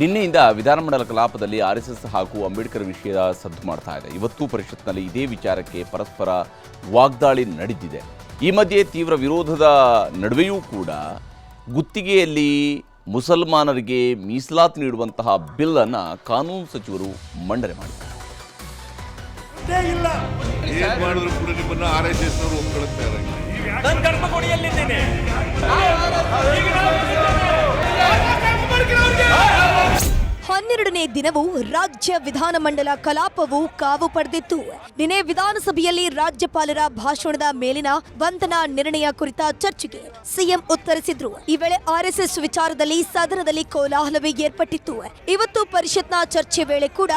ನಿನ್ನೆಯಿಂದ ವಿಧಾನಮಂಡಲ ಕಲಾಪದಲ್ಲಿ ಆರ್ಎಸ್ಎಸ್ ಹಾಗೂ ಅಂಬೇಡ್ಕರ್ ವಿಷಯ ಸದ್ದು ಮಾಡ್ತಾ ಇದೆ. ಇವತ್ತು ಪರಿಷತ್ನಲ್ಲಿ ಇದೇ ವಿಚಾರಕ್ಕೆ ಪರಸ್ಪರ ವಾಗ್ದಾಳಿ ನಡೆದಿದೆ. ಈ ಮಧ್ಯೆ ತೀವ್ರ ವಿರೋಧದ ನಡುವೆಯೂ ಕೂಡ ಗುತ್ತಿಗೆಯಲ್ಲಿ ಮುಸಲ್ಮಾನರಿಗೆ ಮೀಸಲಾತಿ ನೀಡುವಂತಹ ಬಿಲ್ ಅನ್ನ ಕಾನೂನು ಸಚಿವರು ಮಂಡನೆ ಮಾಡಿದ್ದಾರೆ. ಏನ್ ಹನ್ನೆರಡನೇ ದಿನವೂ ರಾಜ್ಯ ವಿಧಾನಮಂಡಲ ಕಲಾಪವು ಕಾವು ಪಡೆದಿತ್ತು. ನಿನ್ನೆ ವಿಧಾನಸಭೆಯಲ್ಲಿ ರಾಜ್ಯಪಾಲರ ಭಾಷಣದ ಮೇಲಿನ ವಂದನಾ ನಿರ್ಣಯ ಕುರಿತ ಚರ್ಚೆಗೆ ಸಿಎಂ ಉತ್ತರಿಸಿದ್ರು. ಈ ವೇಳೆ ಆರ್ಎಸ್ಎಸ್ ವಿಚಾರದಲ್ಲಿ ಸದನದಲ್ಲಿ ಕೋಲಾಹಲವೇ ಏರ್ಪಟ್ಟಿತ್ತು. ಇವತ್ತು ಪರಿಷತ್ನ ಚರ್ಚೆ ವೇಳೆ ಕೂಡ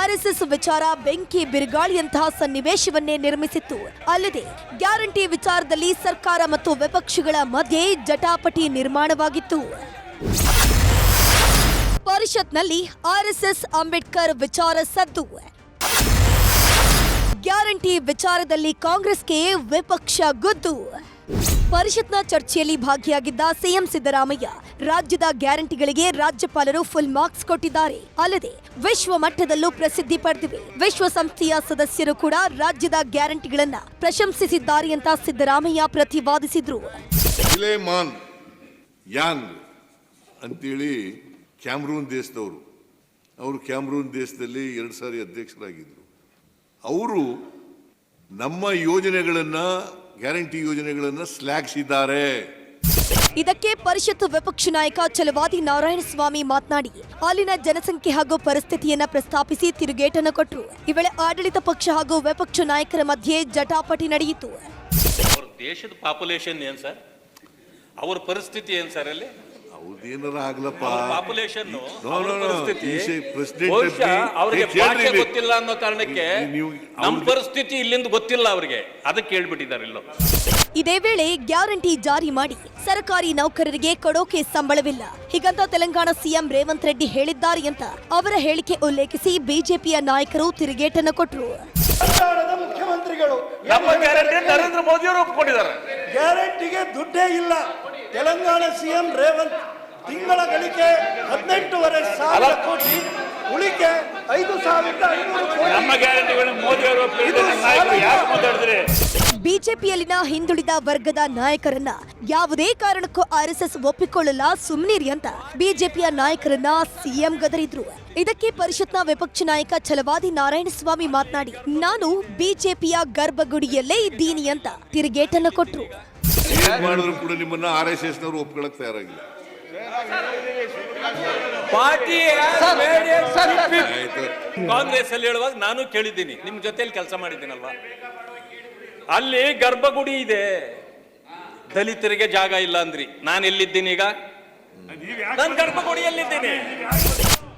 ಆರ್ಎಸ್ಎಸ್ ವಿಚಾರ ಬೆಂಕಿ ಬಿರುಗಾಳಿಯಂತಹ ಸನ್ನಿವೇಶವನ್ನೇ ನಿರ್ಮಿಸಿತ್ತು. ಅಲ್ಲದೆ ಗ್ಯಾರಂಟಿ ವಿಚಾರದಲ್ಲಿ ಸರ್ಕಾರ ಮತ್ತು ವಿಪಕ್ಷಗಳ ಮಧ್ಯೆ ಜಟಾಪಟಿ ನಿರ್ಮಾಣವಾಗಿತ್ತು. ಪರಿಷತ್ನಲ್ಲಿ ಆರ್ಎಸ್ಎಸ್ ಅಂಬೇಡ್ಕರ್ ವಿಚಾರ ಸದ್ದು. ಗ್ಯಾರಂಟಿ ವಿಚಾರದಲ್ಲಿ ಕಾಂಗ್ರೆಸ್ಗೆ ವಿಪಕ್ಷ ಗುದ್ದು. ಪರಿಷತ್ನ ಚರ್ಚೆಯಲ್ಲಿ ಭಾಗಿಯಾಗಿದ್ದ ಸಿಎಂ ಸಿದ್ದರಾಮಯ್ಯ ರಾಜ್ಯದ ಗ್ಯಾರಂಟಿಗಳಿಗೆ ರಾಜ್ಯಪಾಲರು ಫುಲ್ ಮಾರ್ಕ್ಸ್ ಕೊಟ್ಟಿದ್ದಾರೆ. ಅಲ್ಲದೆ ವಿಶ್ವ ಮಟ್ಟದಲ್ಲೂ ಪ್ರಸಿದ್ಧಿ ಪಡೆದಿವೆ. ವಿಶ್ವಸಂಸ್ಥೆಯ ಸದಸ್ಯರು ಕೂಡ ರಾಜ್ಯದ ಗ್ಯಾರಂಟಿಗಳನ್ನ ಪ್ರಶಂಸಿಸಿದ್ದಾರೆ ಅಂತ ಸಿದ್ದರಾಮಯ್ಯ ಪ್ರತಿವಾದಿಸಿದ್ರು. ಅಂತೇಳಿ ಕ್ಯಾಮ್ರೂನ್ ದೇಶದವರು. ಅವರು ಕ್ಯಾಮ್ರೂನ್ ದೇಶದಲ್ಲಿ ಎರಡು ಸಾರಿ ಅಧ್ಯಕ್ಷರಾಗಿದ್ದರು ಅವರು ನಮ್ಮ ಯೋಜನೆಗಳನ್ನ ಗ್ಯಾರಂಟಿ ಯೋಜನೆಗಳನ್ನ ಶ್ಲಾಘಿಸಿದ್ದಾರೆ. ಇದಕ್ಕೆ ಪರಿಷತ್ ವಿಪಕ್ಷ ನಾಯಕ ಛಲವಾದಿ ನಾರಾಯಣಸ್ವಾಮಿ ಮಾತನಾಡಿ ಅಲ್ಲಿನ ಜನಸಂಖ್ಯೆ ಹಾಗೂ ಪರಿಸ್ಥಿತಿಯನ್ನ ಪ್ರಸ್ತಾಪಿಸಿ ತಿರುಗೇಟನ್ನು ಕೊಟ್ಟರು ಈ ವೇಳೆ ಆಡಳಿತ ಪಕ್ಷ ಹಾಗೂ ವಿಪಕ್ಷ ನಾಯಕರ ಮಧ್ಯೆ ಜಟಾಪಟಿ ನಡೆಯಿತು. ಅವ್ರ ದೇಶದ ಪಾಪ್ಯುಲೇಷನ್ ಏನು ಸರ್? ಅವ್ರ ಪರಿಸ್ಥಿತಿ ಏನು ಸರ್ ಅಲ್ಲಿ? ಆಗ್ಲಪ್ಪ? ಪಾಪ್ಯುಲೇಷನ್ ಅವ್ರಿಗೆ ಭಾಷೆ. ಗೊತ್ತಿಲ್ಲ ಅನ್ನೋ ಕಾರಣಕ್ಕೆ ನಮ್ಮ ಪರಿಸ್ಥಿತಿ ಇಲ್ಲಿಂದ ಗೊತ್ತಿಲ್ಲ ಅವ್ರಿಗೆ. ಅದಕ್ಕೆ ಹೇಳ್ಬಿಟ್ಟಿದ್ದಾರೆ ಇಲ್ಲೋ. ಇದೇ ವೇಳೆ ಗ್ಯಾರಂಟಿ ಜಾರಿ ಮಾಡಿ ಸರ್ಕಾರಿ ನೌಕರರಿಗೆ ಕೊಡೋಕೆ ಸಂಬಳವಿಲ್ಲ. ಹೀಗಂತ ತೆಲಂಗಾಣ ಸಿಎಂ ರೇವಂತ್ ರೆಡ್ಡಿ ಹೇಳಿದ್ದಾರೆ ಅಂತ ಅವರ ಹೇಳಿಕೆ ಉಲ್ಲೇಖಿಸಿ ಬಿಜೆಪಿಯ ನಾಯಕರು ತಿರುಗೇಟನ್ನು ಕೊಟ್ಟರು ಮುಖ್ಯಮಂತ್ರಿಗಳು ನರೇಂದ್ರ ಮೋದಿ ಅವರು ಒಪ್ಕೊಂಡಿದ್ದಾರೆ ಗ್ಯಾರಂಟಿಗೆ ದುಡ್ಡೇ ಇಲ್ಲ. ತೆಲಂಗಾಣ ಸಿಎಂ ರೇವಂತ್ ತಿಂಗಳ ಗಳಿಕೆ ಹದಿನೆಂಟೂವರೆ ಸಾವಿರ ಕೋಟಿ ಉಳಿಕೆ ಐದು ಸಾವಿರದ ಐನೂರು ಕೋಟಿ. ನಮ್ಮ ಗ್ಯಾರಂಟಿಗಳು ಮೋದಿ ಅವರು ಒಪ್ಪಿದ್ದಾರೆ ನಾಯಕರು ಯಾಕೆ ಮಾತಾಡಿದ್ರೆ? ಬಿಜೆಪಿಯಲ್ಲಿನ ಹಿಂದುಳಿದ ವರ್ಗದ ನಾಯಕರನ್ನ ಯಾವುದೇ ಕಾರಣಕ್ಕೂ ಆರ್ಎಸ್ಎಸ್ ಒಪ್ಪಿಕೊಳ್ಳಲ್ಲ ಸುಮ್ನಿರಿ ಅಂತ ಬಿಜೆಪಿಯ ನಾಯಕರನ್ನ ಸಿಎಂ ಗದರಿದ್ರು. ಇದಕ್ಕೆ ಪರಿಷತ್ನ ವಿಪಕ್ಷ ನಾಯಕ ಛಲವಾದಿ ನಾರಾಯಣಸ್ವಾಮಿ ಮಾತನಾಡಿ ನಾನು ಬಿಜೆಪಿಯ ಗರ್ಭಗುಡಿಯಲ್ಲೇ ಇದ್ದೀನಿ ಅಂತ ತಿರುಗೇಟನ್ನು ಕೊಟ್ರು. ಏನ್ ಮಾಡಿದ್ರು ಕೂಡ ನಿಮ್ಮನ್ನ ಆರ್ ಎಸ್ ಎಸ್ ನವರು ಒಪ್ಕೊಳಕ್ ತಯಾರಾಗಿಲ್ಲ. ಪಾರ್ಟಿ ಆಯ್ತು. ಕಾಂಗ್ರೆಸ್ ಅಲ್ಲಿ ಹೇಳುವಾಗ ನಾನು ಕೇಳಿದ್ದೀನಿ. ನಿಮ್ ಜೊತೆಯಲ್ಲಿ ಕೆಲಸ ಮಾಡಿದ್ದೀನಲ್ವಾ? ಅಲ್ಲಿ ಗರ್ಭಗುಡಿ ಇದೆ. ದಲಿತರಿಗೆ ಜಾಗ ಇಲ್ಲ ಅಂದ್ರಿ. ನಾನು ಎಲ್ಲಿದ್ದೀನಿ ಈಗ? ನಾನು ಗರ್ಭಗುಡಿಯಲ್ಲಿದ್ದೀನಿ.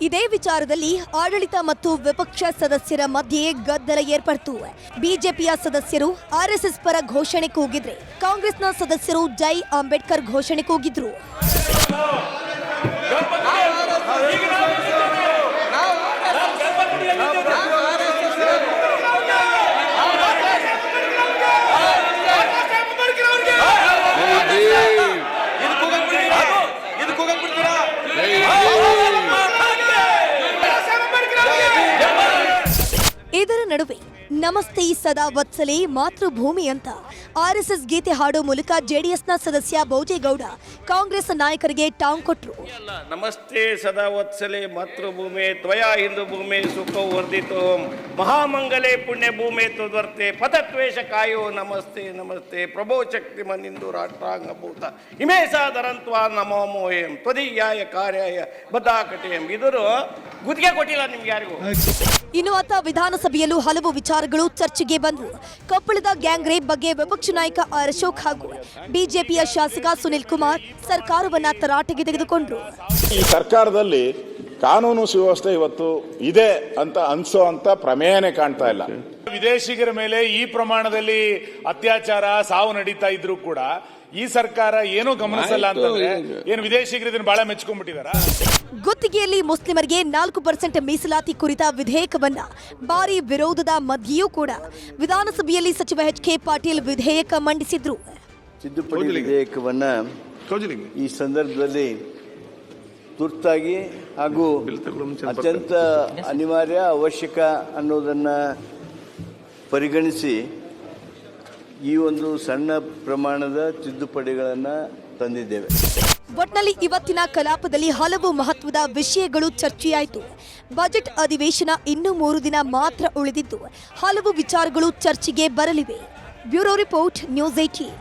ಇದೇ ವಿಚಾರದಲ್ಲಿ ಆಡಳಿತ ಮತ್ತು ವಿಪಕ್ಷ ಸದಸ್ಯರ ಮಧ್ಯೆ ಗದ್ದಲ ಏರ್ಪಡ್ತು. ಬಿಜೆಪಿಯ ಸದಸ್ಯರು ಆರ್ಎಸ್ಎಸ್ ಪರ ಘೋಷಣೆ ಕೂಗಿದ್ರೆ ಕಾಂಗ್ರೆಸ್ನ ಸದಸ್ಯರು ಜೈ ಅಂಬೇಡ್ಕರ್ ಘೋಷಣೆ ಕೂಗಿದ್ರು ಇದಕ್ಕೆ ಹೋಗಕ್ಬಿಡ್ತೀರಾ ಇದರ ನಡುವೆ ನಮಸ್ತೆ ಸದಾ ವತ್ಸಲೇ ಮಾತೃಭೂಮಿ ಅಂತ. ಆರ್ಎಸ್ಎಸ್ ಗೀತೆ ಹಾಡೋ ಮೂಲಕ ಜೆಡಿಎಸ್ನ ಸದಸ್ಯ ಭೋಜೇಗೌಡ ಕಾಂಗ್ರೆಸ್ ನಾಯಕರಿಗೆ ಟಾಂಗ್ ಕೊಟ್ಟರು ನಮಸ್ತೆ ಸದಾ ವತ್ಸಲೆ ಮಾತೃಭೂಮಿ ತ್ವಯಾ ಹಿಂದೂ ಭೂಮಿ ಸುಖ ವರ್ಧಿತು. ಮಹಾಮಂಗಲೆ ಪುಣ್ಯ ಭೂಮಿ ತ್ವರ್ತೆ ಪದತ್ವೇಷ ಕಾಯೋ ನಮಸ್ತೆ ನಮಸ್ತೆ ಪ್ರಭೋ ಶಕ್ತಿ ಮನಿಂದು ರಾಷ್ಟ್ರಾಂಗಭೂತ. ಹಿಮೇ ಸಾಧರಂತ್ವ ನಮೋ ಮೋಯಂ ತ್ವದೀಯಾಯ ಕಾರ್ಯಾಯ ಬದ್ಧಾಕಟೆಯಂ ಇದರು ಗುತ್ತಿಗೆ ಕೊಟ್ಟಿಲ್ಲ ನಿಮ್ಗೆ ಯಾರಿಗೂ? ಇನ್ನು ಆತ ವಿಧಾನಸಭೆಯಲ್ಲೂ ಹಲವು ವಿಚಾರಗಳು ಚರ್ಚೆಗೆ ಬಂದವು. ಕೊಪ್ಪಳದ ಗ್ಯಾಂಗ್ ರೇಪ್ ಬಗ್ಗೆ ವಿಪಕ್ಷ ನಾಯಕ ಆರ್ ಅಶೋಕ್ ಹಾಗೂ ಬಿಜೆಪಿಯ ಶಾಸಕ ಸುನಿಲ್ ಕುಮಾರ್ ಸರ್ಕಾರವನ್ನ ತರಾಟೆಗೆ ತೆಗೆದುಕೊಂಡ್ರು. ಈ ಸರ್ಕಾರದಲ್ಲಿ ಕಾನೂನು ಸುವ್ಯವಸ್ಥೆ ಇವತ್ತು ಇದೆ ಅಂತ ಅನ್ಸೋ ಅಂತ ಪ್ರಮೇಯನೇ ಕಾಣ್ತಾ ಇಲ್ಲ. ವಿದೇಶಿಗರ ಮೇಲೆ ಈ ಪ್ರಮಾಣದಲ್ಲಿ ಅತ್ಯಾಚಾರ ಸಾವು ನಡೀತಾ ಇದ್ರು ಕೂಡ ಈ ಸರ್ಕಾರ ಏನೂ ಗಮನಿಸಲ್ಲ ಅಂತಂದ್ರೆ ಏನು? ವಿದೇಶಿಗರು ಇದನ್ನ ಬಹಳ ಮೆಚ್ಕೊಂಡ್ಬಿಟ್ಟಿದಾರ? ಗುತ್ತಿಗೆಯಲ್ಲಿ ಮುಸ್ಲಿಮರಿಗೆ ನಾಲ್ಕು ಪರ್ಸೆಂಟ್ ಮೀಸಲಾತಿ ಕುರಿತ ವಿಧೇಯಕವನ್ನ ಭಾರಿ ವಿರೋಧದ ಮಧ್ಯೆಯೂ ಕೂಡ ವಿಧಾನಸಭೆಯಲ್ಲಿ ಸಚಿವ ಎಚ್ ಕೆ ಪಾಟೀಲ್ ವಿಧೇಯಕ ಮಂಡಿಸಿದ್ರು. ತಿದ್ದುಪಡಿ ವಿಧೇಯಕವನ್ನ ಈ ಸಂದರ್ಭದಲ್ಲಿ ತುರ್ತಾಗಿ ಹಾಗೂ ಅತ್ಯಂತ ಅನಿವಾರ್ಯ ಅವಶ್ಯಕ ಅನ್ನೋದನ್ನ ಪರಿಗಣಿಸಿ ಈ ಒಂದು ಸಣ್ಣ ಪ್ರಮಾಣದ ತಿದ್ದುಪಡಿಗಳನ್ನು ತಂದಿದ್ದೇವೆ. ಒಟ್ನಲ್ಲಿ ಇವತ್ತಿನ ಕಲಾಪದಲ್ಲಿ ಹಲವು ಮಹತ್ವದ ವಿಷಯಗಳು ಚರ್ಚೆಯಾಯಿತು. ಬಜೆಟ್ ಅಧಿವೇಶನ ಇನ್ನು ಮೂರು ದಿನ ಮಾತ್ರ ಉಳಿದಿದ್ದು, ಹಲವು ವಿಚಾರಗಳು ಚರ್ಚೆಗೆ ಬರಲಿವೆ. Bureau report, news eighteen